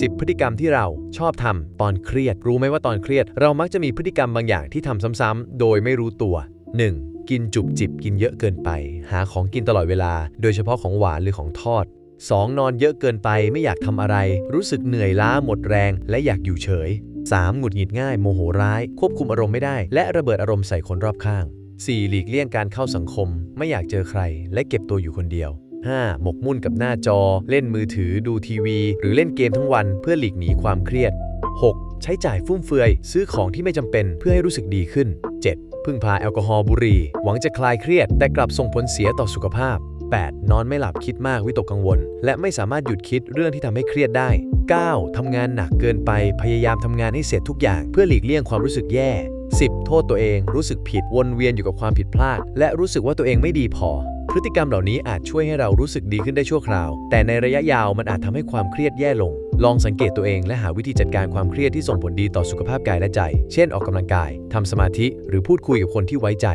10 พฤติกรรมที่เราชอบทำตอนเครียด รู้ไหมว่าตอนเครียด เรามักจะมีพฤติกรรมบางอย่างที่ทำซ้ำๆโดยไม่รู้ตัว 1. กินจุบจิบกินเยอะเกินไป หาของกินตลอดเวลา โดยเฉพาะของหวานหรือของทอด 2. นอนเยอะเกินไปไม่อยากทำอะไร รู้สึกเหนื่อยล้าหมดแรง และอยากอยู่เฉย 3. หงุดหงิดง่ายโมโหร้าย ควบคุมอารมณ์ไม่ได้ และระเบิดอารมณ์ใส่คนรอบข้าง 4. หลีกเลี่ยงการเข้าสังคม ไม่อยากเจอใคร และเก็บตัวอยู่คนเดียว 5. หมกมุ่นกับหน้าจอ เล่นมือถือดูทีวี หรือเล่นเกมทั้งวันเพื่อหลีกหนีความเครียด 6. ใช้จ่ายฟุ่มเฟือย ซื้อของที่ไม่จำเป็นเพื่อให้รู้สึกดีขึ้น 7. พึ่งพาแอลกอฮอล์บุหรี่ หวังจะคลายเครียด แต่กลับส่งผลเสียต่อสุขภาพ 8. นอนไม่หลับคิดมากวิตกกังวล และไม่สามารถหยุดคิดเรื่องที่ทำให้เครียดได้ 9. ทำงานหนักเกินไปพยายามทำงานให้เสร็จทุกอย่าง เพื่อหลีกเลี่ยงความรู้สึกแย่ 10. โทษตัวเอง รู้สึกผิดวนเวียนอยู่กับความผิดพลาด และรู้สึกว่าตัวเองไม่ดีพอ พฤติกรรมเหล่านี้อาจช่วยให้เรารู้สึกดีขึ้นได้ชั่วคราว แต่ในระยะยาวมันอาจทำให้ความเครียดแย่ลง ลองสังเกตตัวเองและหาวิธีจัดการความเครียดที่ส่งผลดีต่อสุขภาพกายและใจ เช่น ออกกำลังกายทำสมาธิ หรือพูดคุยกับคนที่ไว้ใจ